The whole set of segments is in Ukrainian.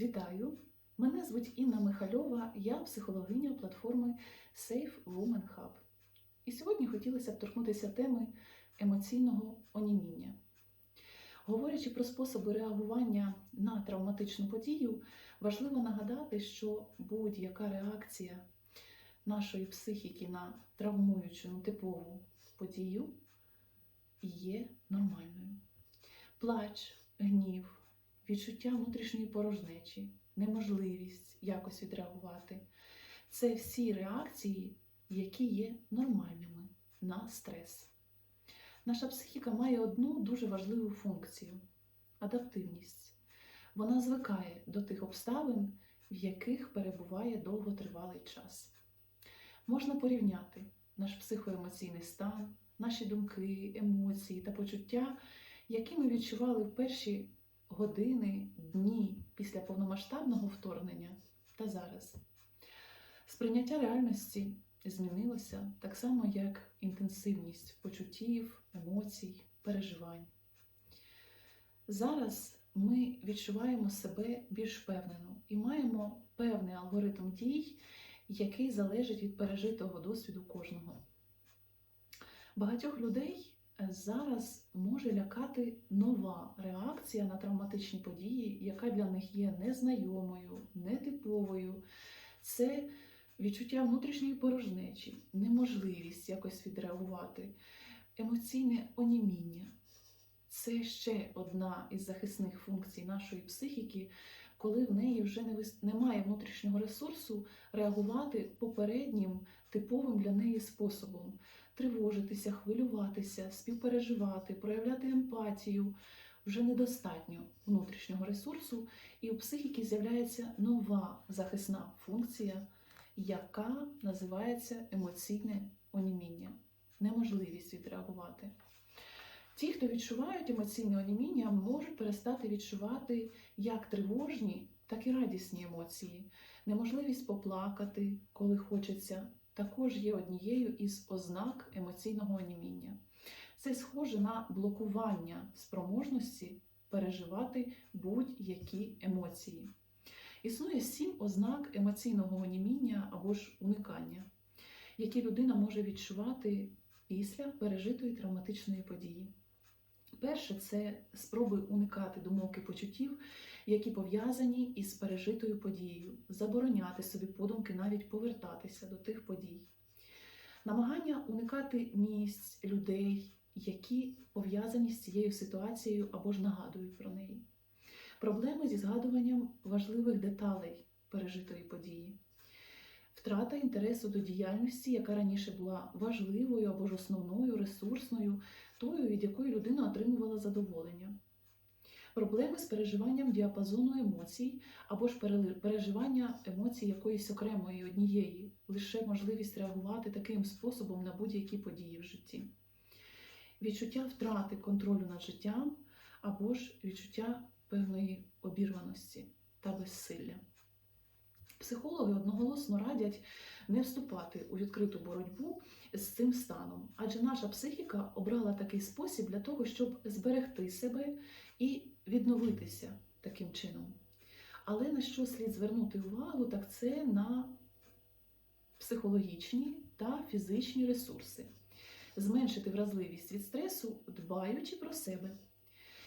Вітаю! Мене звуть Інна Михальова, я психологиня платформи Safe Woman Hub. І сьогодні хотілося б торкнутися теми емоційного оніміння. Говорячи про способи реагування на травматичну подію, важливо нагадати, що будь-яка реакція нашої психіки на травмуючу нетипову подію є нормальною. Плач, гнів, відчуття внутрішньої порожнечі, неможливість якось відреагувати це всі реакції, які є нормальними на стрес. Наша психіка має одну дуже важливу функцію адаптивність. Вона звикає до тих обставин, в яких перебуває довготривалий час. Можна порівняти наш психоемоційний стан, наші думки, емоції та почуття, які ми відчували в перші години, дні після повномасштабного вторгнення та зараз. Сприйняття реальності змінилося так само, як інтенсивність почуттів, емоцій, переживань. Зараз ми відчуваємо себе більш впевнено і маємо певний алгоритм дій, який залежить від пережитого досвіду кожного. Багатьох людей зараз може лякати нова реакція на травматичні події, яка для них є незнайомою, нетиповою. Це відчуття внутрішньої порожнечі, неможливість якось відреагувати, емоційне оніміння. Це ще одна із захисних функцій нашої психіки, коли в неї вже не вис- немає внутрішнього ресурсу реагувати попереднім типовим для неї способом тривожитися, хвилюватися, співпереживати, проявляти емпатію. Вже недостатньо внутрішнього ресурсу, і у психіки з'являється нова захисна функція, яка називається емоційне оніміння, неможливість відреагувати. Ті, хто відчувають емоційне оніміння, можуть перестати відчувати як тривожні, так і радісні емоції, неможливість поплакати, коли хочеться, також є однією із ознак емоційного оніміння. Це схоже на блокування спроможності переживати будь-які емоції. Існує сім ознак емоційного оніміння або ж уникання, які людина може відчувати після пережитої травматичної події. Перше це спроби уникати думок і почуттів, які пов'язані із пережитою подією, забороняти собі подумки, навіть повертатися до тих подій. Намагання уникати місць, людей, які пов'язані з цією ситуацією або ж нагадують про неї. Проблеми зі згадуванням важливих деталей пережитої події. Втрата інтересу до діяльності, яка раніше була важливою або ж основною, ресурсною, тою, від якої людина отримувала задоволення. Проблеми з переживанням діапазону емоцій або ж переживання емоцій якоїсь окремої однієї, лише можливість реагувати таким способом на будь-які події в житті. Відчуття втрати контролю над життям або ж відчуття певної обірваності та безсилля. Психологи одноголосно радять не вступати у відкриту боротьбу з цим станом, адже наша психіка обрала такий спосіб для того, щоб зберегти себе і відновитися таким чином. Але на що слід звернути увагу, так це на психологічні та фізичні ресурси, зменшити вразливість від стресу, дбаючи про себе.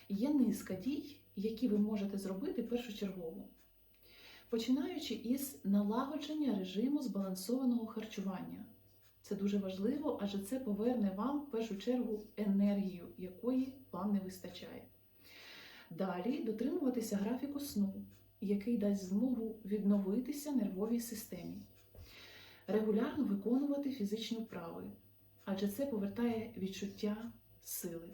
Є низка дій, які ви можете зробити першочергово починаючи із налагодження режиму збалансованого харчування. Це дуже важливо, адже це поверне вам в першу чергу енергію, якої вам не вистачає. Далі дотримуватися графіку сну, який дасть змогу відновитися нервовій системі. Регулярно виконувати фізичні вправи, адже це повертає відчуття сили.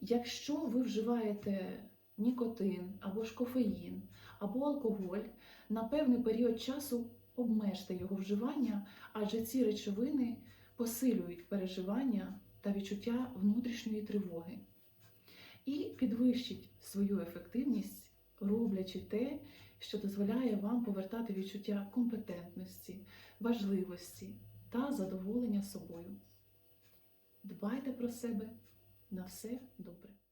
Якщо ви вживаєте нікотин або ж кофеїн, або алкоголь, на певний період часу обмежте його вживання, адже ці речовини посилюють переживання та відчуття внутрішньої тривоги. І підвищіть свою ефективність, роблячи те, що дозволяє вам повертати відчуття компетентності, важливості та задоволення собою. Дбайте про себе на все добре.